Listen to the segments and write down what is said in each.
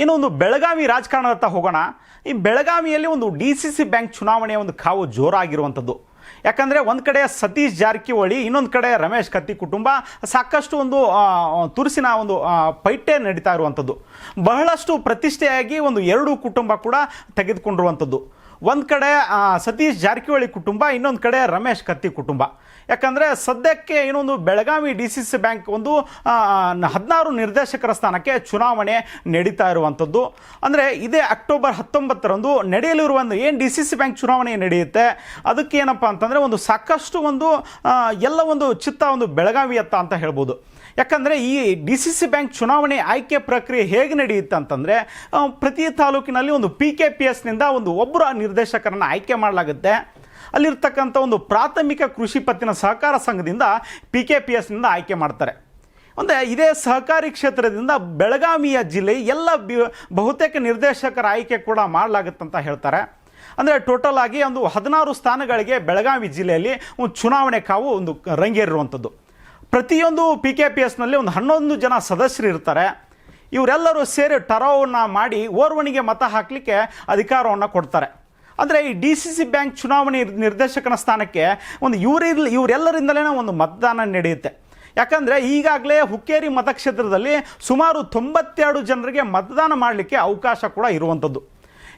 ಏನೋ ಒಂದು ಬೆಳಗಾವಿ ರಾಜಕಾರಣದತ್ತ ಹೋಗೋಣ. ಈ ಬೆಳಗಾವಿಯಲ್ಲಿ ಒಂದು ಡಿ ಸಿ ಸಿ ಬ್ಯಾಂಕ್ ಚುನಾವಣೆಯ ಒಂದು ಕಾವು ಜೋರಾಗಿರುವಂಥದ್ದು. ಯಾಕಂದರೆ ಒಂದು ಕಡೆ ಸತೀಶ್ ಜಾರಕಿಹೊಳಿ, ಇನ್ನೊಂದು ಕಡೆ ರಮೇಶ್ ಕತ್ತಿ ಕುಟುಂಬ, ಸಾಕಷ್ಟು ಒಂದು ತುರುಸಿನ ಒಂದು ಪೈಟೆ ನಡೀತಾ ಇರುವಂಥದ್ದು. ಬಹಳಷ್ಟು ಪ್ರತಿಷ್ಠೆಯಾಗಿ ಒಂದು ಎರಡು ಕುಟುಂಬ ಕೂಡ ತೆಗೆದುಕೊಂಡಿರುವಂಥದ್ದು. ಒಂದು ಕಡೆ ಸತೀಶ್ ಜಾರಕಿಹೊಳಿ ಕುಟುಂಬ, ಇನ್ನೊಂದು ಕಡೆ ರಮೇಶ್ ಕತ್ತಿ ಕುಟುಂಬ. ಯಾಕಂದರೆ ಸದ್ಯಕ್ಕೆ ಇನ್ನೊಂದು Belagavi D C C bank ಒಂದು ಹದಿನಾರು ನಿರ್ದೇಶಕರ ಸ್ಥಾನಕ್ಕೆ ಚುನಾವಣೆ ನಡೀತಾ ಇರುವಂಥದ್ದು. ಅಂದರೆ ಇದೇ ಅಕ್ಟೋಬರ್ ಹತ್ತೊಂಬತ್ತರಂದು ನಡೆಯಲಿರುವ ಒಂದು ಏನು ಡಿ ಸಿ ಸಿ ಬ್ಯಾಂಕ್ ಚುನಾವಣೆ ನಡೆಯುತ್ತೆ, ಅದಕ್ಕೆ ಏನಪ್ಪ ಅಂತಂದರೆ ಒಂದು ಸಾಕಷ್ಟು ಒಂದು ಎಲ್ಲ ಒಂದು ಚಿತ್ತ ಒಂದು ಬೆಳಗಾವಿಯತ್ತ ಅಂತ ಹೇಳ್ಬೋದು. ಯಾಕಂದರೆ ಈ ಡಿ ಸಿ ಸಿ ಬ್ಯಾಂಕ್ ಚುನಾವಣೆ ಆಯ್ಕೆ ಪ್ರಕ್ರಿಯೆ ಹೇಗೆ ನಡೆಯುತ್ತೆ ಅಂತಂದರೆ ಪ್ರತಿ ತಾಲೂಕಿನಲ್ಲಿ ಒಂದು ಪಿ ಕೆ ಪಿ ಎಸ್ನಿಂದ ಒಂದು ಒಬ್ಬರು ನಿರ್ದೇಶಕರನ್ನು ಆಯ್ಕೆ ಮಾಡಲಾಗುತ್ತೆ. ಅಲ್ಲಿರ್ತಕ್ಕಂಥ ಒಂದು ಪ್ರಾಥಮಿಕ ಕೃಷಿ ಪತ್ತಿನ ಸಹಕಾರ ಸಂಘದಿಂದ ಪಿ ಕೆ ಪಿ ಎಸ್ನಿಂದ ಆಯ್ಕೆ ಮಾಡ್ತಾರೆ. ಅಂದರೆ ಇದೇ ಸಹಕಾರಿ ಕ್ಷೇತ್ರದಿಂದ ಬೆಳಗಾವಿಯ ಜಿಲ್ಲೆ ಎಲ್ಲ ಬಹುತೇಕ ನಿರ್ದೇಶಕರ ಆಯ್ಕೆ ಕೂಡ ಮಾಡಲಾಗುತ್ತಂತ ಹೇಳ್ತಾರೆ. ಅಂದರೆ ಟೋಟಲ್ ಆಗಿ ಒಂದು ಹದಿನಾರು ಸ್ಥಾನಗಳಿಗೆ ಬೆಳಗಾವಿ ಜಿಲ್ಲೆಯಲ್ಲಿ ಒಂದು ಚುನಾವಣೆ ಕಾವು ಒಂದು ರಂಗೇರಿರುವಂಥದ್ದು ಪ್ರತಿಯೊಂದು ಪಿ ಕೆ ಪಿ ಎಸ್ನಲ್ಲಿ ಒಂದು ಹನ್ನೊಂದು ಜನ ಸದಸ್ಯರು ಇರ್ತಾರೆ. ಇವರೆಲ್ಲರೂ ಸೇರಿ ಟರಾವನ್ನು ಮಾಡಿ ಓರ್ವನಿಗೆ ಮತ ಹಾಕಲಿಕ್ಕೆ ಅಧಿಕಾರವನ್ನು ಕೊಡ್ತಾರೆ. ಅಂದರೆ ಈ ಡಿ ಸಿ ಸಿ ಬ್ಯಾಂಕ್ ಚುನಾವಣೆ ನಿರ್ದೇಶಕನ ಸ್ಥಾನಕ್ಕೆ ಒಂದು ಇವರಿರ್ಲಿ ಇವರೆಲ್ಲರಿಂದಲೇ ಒಂದು ಮತದಾನ ನಡೆಯುತ್ತೆ. ಯಾಕಂದರೆ ಈಗಾಗಲೇ ಹುಕ್ಕೇರಿ ಮತಕ್ಷೇತ್ರದಲ್ಲಿ ಸುಮಾರು ತೊಂಬತ್ತೆರಡು ಜನರಿಗೆ ಮತದಾನ ಮಾಡಲಿಕ್ಕೆ ಅವಕಾಶ ಕೂಡ ಇರುವಂಥದ್ದು.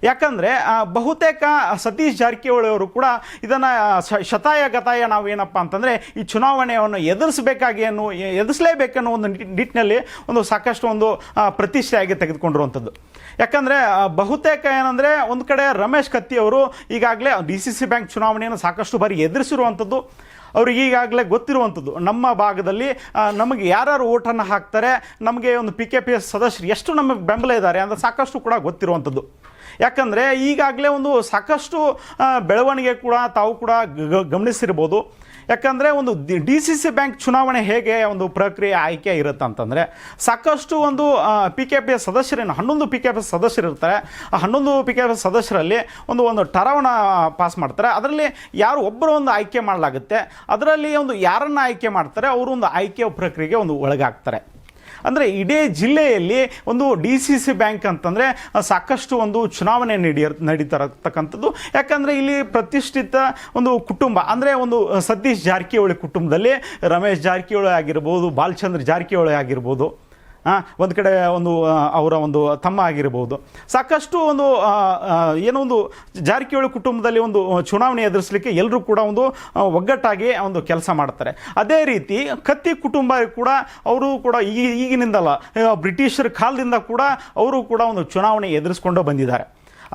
ಯಾಕಂದರೆ ಬಹುತೇಕ ಸತೀಶ್ ಜಾರಕಿಹೊಳಿ ಅವರು ಕೂಡ ಇದನ್ನು ಶತಾಯ ಗತಾಯ ನಾವೇನಪ್ಪ ಅಂತಂದರೆ, ಈ ಚುನಾವಣೆಯನ್ನು ಎದುರಿಸಬೇಕಾಗಿ ಅನ್ನೋ ಎದುರಿಸಲೇಬೇಕನ್ನೋ ಒಂದು ನಿಟ್- ನಿಟ್ಟಿನಲ್ಲಿ ಒಂದು ಸಾಕಷ್ಟು ಒಂದು ಪ್ರತಿಷ್ಠೆಯಾಗಿ ತೆಗೆದುಕೊಂಡಿರುವಂಥದ್ದು. ಯಾಕಂದರೆ ಬಹುತೇಕ ಏನಂದರೆ, ಒಂದು ಕಡೆ ರಮೇಶ್ ಕತ್ತಿ ಅವರು ಈಗಾಗಲೇ ಡಿ ಸಿ ಸಿ ಬ್ಯಾಂಕ್ ಚುನಾವಣೆಯನ್ನು ಸಾಕಷ್ಟು ಬಾರಿ ಎದುರಿಸಿರುವಂಥದ್ದು. ಅವ್ರಿಗೆ ಈಗಾಗಲೇ ಗೊತ್ತಿರುವಂಥದ್ದು. ನಮ್ಮ ಭಾಗದಲ್ಲಿ ನಮಗೆ ಯಾರ್ಯಾರು ಓಟನ್ನು ಹಾಕ್ತಾರೆ, ನಮಗೆ ಒಂದು ಪಿ ಕೆ ಪಿ ಎಸ್ ಸದಸ್ಯರು ಎಷ್ಟು ನಮಗೆ ಬೆಂಬಲ ಇದ್ದಾರೆ ಅಂತ ಸಾಕಷ್ಟು ಕೂಡ ಗೊತ್ತಿರುವಂಥದ್ದು. ಯಾಕಂದರೆ ಈಗಾಗಲೇ ಒಂದು ಸಾಕಷ್ಟು ಬೆಳವಣಿಗೆ ಕೂಡ ತಾವು ಕೂಡ ಗಮನಿಸಿರ್ಬೋದು. ಯಾಕಂದರೆ ಒಂದು ಡಿ ಸಿ ಸಿ ಬ್ಯಾಂಕ್ ಚುನಾವಣೆ ಹೇಗೆ ಒಂದು ಪ್ರಕ್ರಿಯೆ ಆಯ್ಕೆ ಇರುತ್ತೆ ಅಂತಂದರೆ, ಸಾಕಷ್ಟು ಒಂದು ಪಿ ಕೆ ಪಿ ಸದಸ್ಯರೇನು, ಹನ್ನೊಂದು ಪಿ ಕೆ ಪಿ ಎಸ್ ಸದಸ್ಯರು ಇರ್ತಾರೆ. ಆ ಹನ್ನೊಂದು ಪಿ ಕೆ ಪಿ ಎಸ್ ಸದಸ್ಯರಲ್ಲಿ ಒಂದು ಒಂದು ಟರವನ್ನ ಪಾಸ್ ಮಾಡ್ತಾರೆ. ಅದರಲ್ಲಿ ಯಾರು ಒಬ್ಬರು ಒಂದು ಆಯ್ಕೆ ಮಾಡಲಾಗುತ್ತೆ, ಅದರಲ್ಲಿ ಒಂದು ಯಾರನ್ನು ಆಯ್ಕೆ ಮಾಡ್ತಾರೆ, ಅವರು ಒಂದು ಆಯ್ಕೆ ಪ್ರಕ್ರಿಯೆಗೆ ಒಂದು ಒಳಗಾಗ್ತಾರೆ. ಅಂದರೆ ಇಡೀ ಜಿಲ್ಲೆಯಲ್ಲಿ ಒಂದು ಡಿ ಸಿ ಸಿ ಬ್ಯಾಂಕ್ ಅಂತಂದರೆ ಸಾಕಷ್ಟು ಒಂದು ಚುನಾವಣೆ ನಡೆಯ ನಡೀತಾರತಕ್ಕಂಥದ್ದು. ಯಾಕಂದರೆ ಇಲ್ಲಿ ಪ್ರತಿಷ್ಠಿತ ಒಂದು ಕುಟುಂಬ, ಅಂದರೆ ಒಂದು ಸತೀಶ್ ಜಾರಕಿಹೊಳಿ ಕುಟುಂಬದಲ್ಲಿ ರಮೇಶ್ ಜಾರಕಿಹೊಳಿ ಆಗಿರ್ಬೋದು, ಬಾಲಚಂದ್ರ ಜಾರಕಿಹೊಳಿ ಆಗಿರ್ಬೋದು ಒಂದು ಕಡೆ ಒಂದು ಅವರ ಒಂದು ತಮ್ಮ ಆಗಿರ್ಬೋದು. ಸಾಕಷ್ಟು ಒಂದು ಏನೋ ಒಂದು ಜಾರಕಿಹೊಳಿ ಕುಟುಂಬದಲ್ಲಿ ಒಂದು ಚುನಾವಣೆ ಎದುರಿಸಲಿಕ್ಕೆ ಎಲ್ಲರೂ ಕೂಡ ಒಂದು ಒಗ್ಗಟ್ಟಾಗಿ ಒಂದು ಕೆಲಸ ಮಾಡ್ತಾರೆ. ಅದೇ ರೀತಿ ಕತ್ತಿ ಕುಟುಂಬ ಕೂಡ ಅವರು ಕೂಡ ಈ, ಈಗಿನಿಂದಲ್ಲ ಬ್ರಿಟಿಷರ ಕಾಲದಿಂದ ಕೂಡ ಅವರು ಕೂಡ ಒಂದು ಚುನಾವಣೆ ಎದುರಿಸ್ಕೊಂಡು ಬಂದಿದ್ದಾರೆ.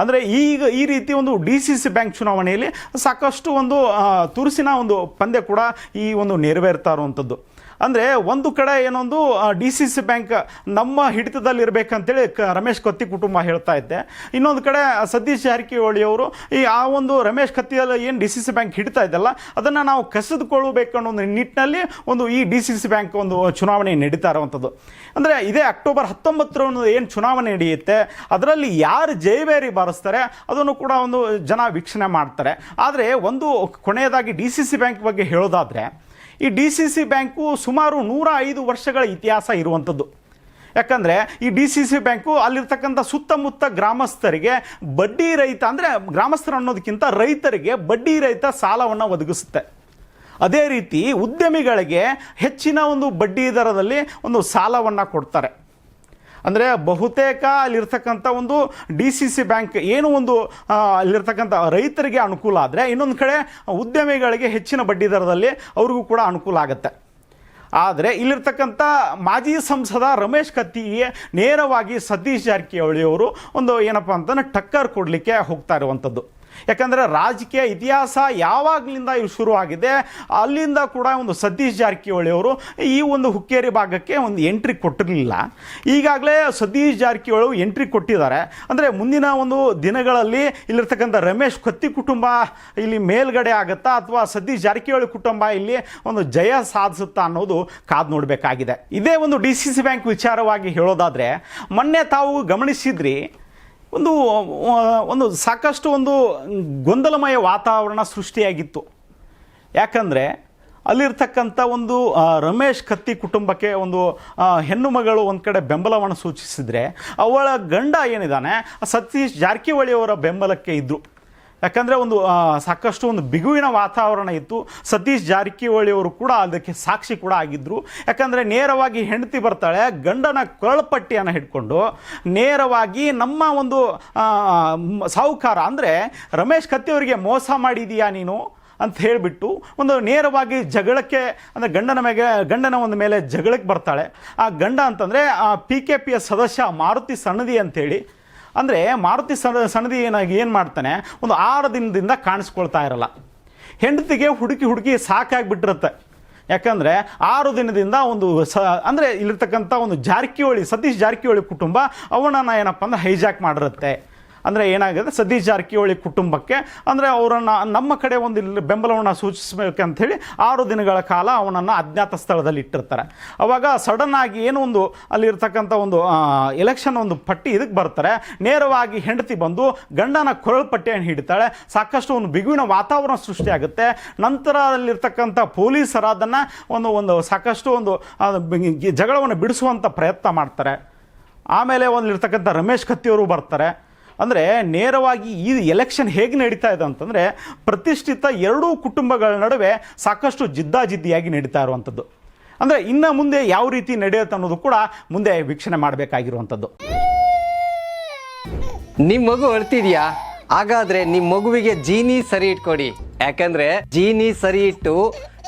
ಅಂದರೆ ಈಗ ಈ ರೀತಿ ಒಂದು ಡಿ ಸಿ ಸಿ ಬ್ಯಾಂಕ್ ಚುನಾವಣೆಯಲ್ಲಿ ಸಾಕಷ್ಟು ಒಂದು ತುರುಸಿನ ಒಂದು ಪಂದ್ಯ ಕೂಡ ಈ ಒಂದು ನೆರವೇರ್ತಾ ಇರುವಂಥದ್ದು. ಅಂದರೆ ಒಂದು ಕಡೆ ಏನೊಂದು ಡಿ ಸಿ ಸಿ ಬ್ಯಾಂಕ್ ನಮ್ಮ ಹಿಡಿತದಲ್ಲಿ ಇರಬೇಕಂತೇಳಿ ಕ, ರಮೇಶ್ ಕತ್ತಿ ಕುಟುಂಬ ಹೇಳ್ತಾ ಇದ್ದೆ. ಇನ್ನೊಂದು ಕಡೆ ಸತೀಶ್ ಜಾರಕಿಹೊಳಿ ಅವರು, ಈ ಆ ಒಂದು ರಮೇಶ್ ಕತ್ತಿಯಲ್ಲಿ ಏನು ಡಿ ಸಿ ಸಿ ಬ್ಯಾಂಕ್ ಹಿಡಿತಾ ಇದ್ದಲ್ಲ ಅದನ್ನು ನಾವು ಕಸಿದುಕೊಳ್ಳಬೇಕು ಅನ್ನೋ ಒಂದು ನಿಟ್ಟಿನಲ್ಲಿ ಒಂದು ಈ ಡಿ ಸಿ ಸಿ ಬ್ಯಾಂಕ್ ಒಂದು ಚುನಾವಣೆ ನಡೀತಾ ಇರುವಂಥದ್ದು. ಅಂದರೆ ಇದೇ ಅಕ್ಟೋಬರ್ ಹತ್ತೊಂಬತ್ತರಂದು ಏನು ಚುನಾವಣೆ ನಡೆಯುತ್ತೆ, ಅದರಲ್ಲಿ ಯಾರು ಜಯಬೇರಿ ಬಾರಿಸ್ತಾರೆ, ಅದನ್ನು ಕೂಡ ಒಂದು ಜನ ವೀಕ್ಷಣೆ ಮಾಡ್ತಾರೆ. ಆದರೆ ಒಂದು ಕೊನೆಯದಾಗಿ ಡಿ ಸಿ ಸಿ ಬ್ಯಾಂಕ್ ಬಗ್ಗೆ ಹೇಳೋದಾದರೆ ಈ ಡಿ ಸಿ ಸಿ ಬ್ಯಾಂಕು ಸುಮಾರು ನೂರ ಐದು ವರ್ಷಗಳ ಇತಿಹಾಸ ಇರುವಂಥದ್ದು. ಯಾಕಂದರೆ ಈ ಡಿ ಸಿ ಸಿ ಬ್ಯಾಂಕು ಅಲ್ಲಿರ್ತಕ್ಕಂಥ ಸುತ್ತಮುತ್ತ ಗ್ರಾಮಸ್ಥರಿಗೆ ಬಡ್ಡಿ ರಹಿತ ಅಂದರೆ ಗ್ರಾಮಸ್ಥರು ಅನ್ನೋದಕ್ಕಿಂತ ರೈತರಿಗೆ ಬಡ್ಡಿ ರಹಿತ ಸಾಲವನ್ನು ಒದಗಿಸುತ್ತೆ. ಅದೇ ರೀತಿ ಉದ್ಯಮಿಗಳಿಗೆ ಹೆಚ್ಚಿನ ಒಂದು ಬಡ್ಡಿ ದರದಲ್ಲಿ ಒಂದು ಸಾಲವನ್ನು ಕೊಡ್ತಾರೆ. ಅಂದರೆ ಬಹುತೇಕ ಅಲ್ಲಿರ್ತಕ್ಕಂಥ ಒಂದು ಡಿ ಸಿ ಸಿ ಬ್ಯಾಂಕ್ ಏನು ಒಂದು ಅಲ್ಲಿರ್ತಕ್ಕಂಥ ರೈತರಿಗೆ ಅನುಕೂಲ ಆದರೆ ಇನ್ನೊಂದು ಕಡೆ ಉದ್ಯಮಿಗಳಿಗೆ ಹೆಚ್ಚಿನ ಬಡ್ಡಿ ದರದಲ್ಲಿ ಅವ್ರಿಗೂ ಕೂಡ ಅನುಕೂಲ ಆಗುತ್ತೆ. ಆದರೆ ಇಲ್ಲಿರ್ತಕ್ಕಂಥ ಮಾಜಿ ಸಂಸದ ರಮೇಶ್ ಕತ್ತಿಗೆ ನೇರವಾಗಿ ಸತೀಶ್ ಜಾರಕಿಹೊಳಿ ಅವರು ಒಂದು ಏನಪ್ಪ ಅಂತಂದ್ರೆ ಟಕ್ಕರ್ ಕೊಡಲಿಕ್ಕೆ ಹೋಗ್ತಾ ಇರುವಂಥದ್ದು. ಯಾಕಂದರೆ ರಾಜಕೀಯ ಇತಿಹಾಸ ಯಾವಾಗಲಿಂದ ಇವು ಶುರುವಾಗಿದೆ, ಅಲ್ಲಿಂದ ಕೂಡ ಒಂದು ಸತೀಶ್ ಜಾರಕಿಹೊಳಿ ಅವರು ಈ ಒಂದು ಹುಕ್ಕೇರಿ ಭಾಗಕ್ಕೆ ಒಂದು ಎಂಟ್ರಿ ಕೊಟ್ಟಿರಲಿಲ್ಲ. ಈಗಾಗಲೇ ಸತೀಶ್ ಜಾರಕಿಹೊಳಿ ಎಂಟ್ರಿ ಕೊಟ್ಟಿದ್ದಾರೆ. ಅಂದರೆ ಮುಂದಿನ ಒಂದು ದಿನಗಳಲ್ಲಿ ಇಲ್ಲಿರ್ತಕ್ಕಂಥ ರಮೇಶ್ ಕತ್ತಿ ಕುಟುಂಬ ಇಲ್ಲಿ ಮೇಲ್ಗಡೆ ಆಗುತ್ತಾ, ಅಥವಾ ಸತೀಶ್ ಜಾರಕಿಹೊಳಿ ಕುಟುಂಬ ಇಲ್ಲಿ ಒಂದು ಜಯ ಸಾಧಿಸುತ್ತಾ ಅನ್ನೋದು ಕಾದು ನೋಡಬೇಕಾಗಿದೆ. ಇದೇ ಒಂದು ಡಿ ಸಿ ಸಿ ಬ್ಯಾಂಕ್ ವಿಚಾರವಾಗಿ ಹೇಳೋದಾದರೆ, ಮೊನ್ನೆ ತಾವು ಗಮನಿಸಿದ್ರಿ ಒಂದು ಒಂದು ಸಾಕಷ್ಟು ಒಂದು ಗೊಂದಲಮಯ ವಾತಾವರಣ ಸೃಷ್ಟಿಯಾಗಿತ್ತು. ಯಾಕಂದರೆ ಅಲ್ಲಿರ್ತಕ್ಕಂಥ ಒಂದು ರಮೇಶ್ ಕತ್ತಿ ಕುಟುಂಬಕ್ಕೆ ಒಂದು ಹೆಣ್ಣು ಮಗಳು ಒಂದು ಕಡೆ ಬೆಂಬಲವನ್ನು ಸೂಚಿಸಿದರೆ ಅವಳ ಗಂಡ ಏನಿದ್ದಾನೆ ಸತೀಶ್ ಜಾರಕಿಹೊಳಿ ಅವರ ಬೆಂಬಲಕ್ಕೆ ಇದ್ದರು ಯಾಕಂದರೆ ಒಂದು ಸಾಕಷ್ಟು ಒಂದು ಬಿಗುವಿನ ವಾತಾವರಣ ಇತ್ತು. ಸತೀಶ್ ಜಾರಕಿಹೊಳಿ ಅವರು ಕೂಡ ಅದಕ್ಕೆ ಸಾಕ್ಷಿ ಕೂಡ ಆಗಿದ್ದರು ಯಾಕಂದರೆ ನೇರವಾಗಿ ಹೆಂಡತಿ ಬರ್ತಾಳೆ, ಗಂಡನ ಕಳಪಟ್ಟಿಯನ್ನು ಹಿಡ್ಕೊಂಡು ನೇರವಾಗಿ ನಮ್ಮ ಒಂದು ಸಾಹುಕಾರ, ಅಂದರೆ ರಮೇಶ್ ಕತ್ತಿ ಅವರಿಗೆ ಮೋಸ ಮಾಡಿದೀಯಾ ನೀನು ಅಂತ ಹೇಳಿಬಿಟ್ಟು ಒಂದು ನೇರವಾಗಿ ಜಗಳಕ್ಕೆ, ಅಂದರೆ ಗಂಡನ ಮೇಲೆ, ಗಂಡನ ಒಂದು ಮೇಲೆ ಜಗಳಕ್ಕೆ ಬರ್ತಾಳೆ. ಆ ಗಂಡ ಅಂತಂದರೆ ಪಿ ಕೆ ಪಿಯ ಸದಸ್ಯ ಮಾರುತಿ ಸಣ್ಣದಿ ಅಂತೇಳಿ. ಅಂದರೆ ಮಾರುತಿ ಸಣ ಸಣ್ಣದಿ ಏನಾಗಿ ಏನು ಮಾಡ್ತಾನೆ? ಒಂದು ಆರು ದಿನದಿಂದ ಕಾಣಿಸ್ಕೊಳ್ತಾ ಇರಲ್ಲ. ಹೆಂಡತಿಗೆ ಹುಡುಕಿ ಹುಡುಕಿ ಸಾಕಾಗಿಬಿಟ್ಟಿರುತ್ತೆ. ಯಾಕಂದರೆ ಆರು ದಿನದಿಂದ ಒಂದು ಸ, ಅಂದರೆ ಇಲ್ಲಿರ್ತಕ್ಕಂಥ ಒಂದು ಜಾರಕಿಹೊಳಿ, ಸತೀಶ್ ಜಾರಕಿಹೊಳಿ ಕುಟುಂಬ ಅವನನ್ನು ಏನಪ್ಪ ಅಂದ್ರೆ ಹೈಜಾಕ್ ಮಾಡಿರುತ್ತೆ. ಅಂದರೆ ಏನಾಗಿದೆ? ಸತೀಶ್ ಜಾರಕಿಹೊಳಿ ಕುಟುಂಬಕ್ಕೆ. ಅಂದರೆ ಅವರನ್ನು ನಮ್ಮ ಕಡೆ ಒಂದು ಇಲ್ಲಿ ಬೆಂಬಲವನ್ನು ಸೂಚಿಸಬೇಕಂಥೇಳಿ ಆರು ದಿನಗಳ ಕಾಲ ಅವನನ್ನು ಅಜ್ಞಾತ ಸ್ಥಳದಲ್ಲಿ ಇಟ್ಟಿರ್ತಾರೆ. ಅವಾಗ ಸಡನ್ ಆಗಿ ಏನು ಒಂದು ಅಲ್ಲಿರ್ತಕ್ಕಂಥ ಒಂದು ಎಲೆಕ್ಷನ್ ಒಂದು ಪಟ್ಟಿ ಇದಕ್ಕೆ ಬರ್ತಾರೆ. ನೇರವಾಗಿ ಹೆಂಡತಿ ಬಂದು ಗಂಡನ ಕೊರಳು ಪಟ್ಟಿಯನ್ನು ಹಿಡಿತಾಳೆ. ಸಾಕಷ್ಟು ಒಂದು ಬಿಗುವಿನ ವಾತಾವರಣ ಸೃಷ್ಟಿಯಾಗುತ್ತೆ ನಂತರ ಅಲ್ಲಿರ್ತಕ್ಕಂಥ ಪೊಲೀಸರು ಅದನ್ನು ಒಂದು ಒಂದು ಸಾಕಷ್ಟು ಒಂದು ಜಗಳವನ್ನು ಬಿಡಿಸುವಂಥ ಪ್ರಯತ್ನ ಮಾಡ್ತಾರೆ. ಆಮೇಲೆ ಒಂದಿರ್ತಕ್ಕಂಥ ರಮೇಶ್ ಕತ್ತಿಯವರು ಬರ್ತಾರೆ. ಅಂದರೆ ನೇರವಾಗಿ ಈ ಎಲೆಕ್ಷನ್ ಹೇಗೆ ನಡೀತಾ ಇದೆ ಅಂತಂದರೆ ಪ್ರತಿಷ್ಠಿತ ಎರಡೂ ಕುಟುಂಬಗಳ ನಡುವೆ ಸಾಕಷ್ಟು ಜಿದ್ದಾಜಿದ್ದಿಯಾಗಿ ನಡೀತಾ ಇರುವಂಥದ್ದು. ಅಂದರೆ ಇನ್ನು ಮುಂದೆ ಯಾವ ರೀತಿ ನಡೆಯುತ್ತೆ ಅನ್ನೋದು ಕೂಡ ಮುಂದೆ ವೀಕ್ಷಣೆ ಮಾಡಬೇಕಾಗಿರುವಂಥದ್ದು. ನಿಮ್ಮ ಮಗು ಅಳ್ತಿದ್ಯಾ? ಹಾಗಾದ್ರೆ ನಿಮ್ಮ ಮಗುವಿಗೆ ಜೀನಿ ಸರಿ ಇಟ್ಕೊಡಿ. ಯಾಕಂದ್ರೆ ಜೀನಿ ಸರಿ ಇಟ್ಟು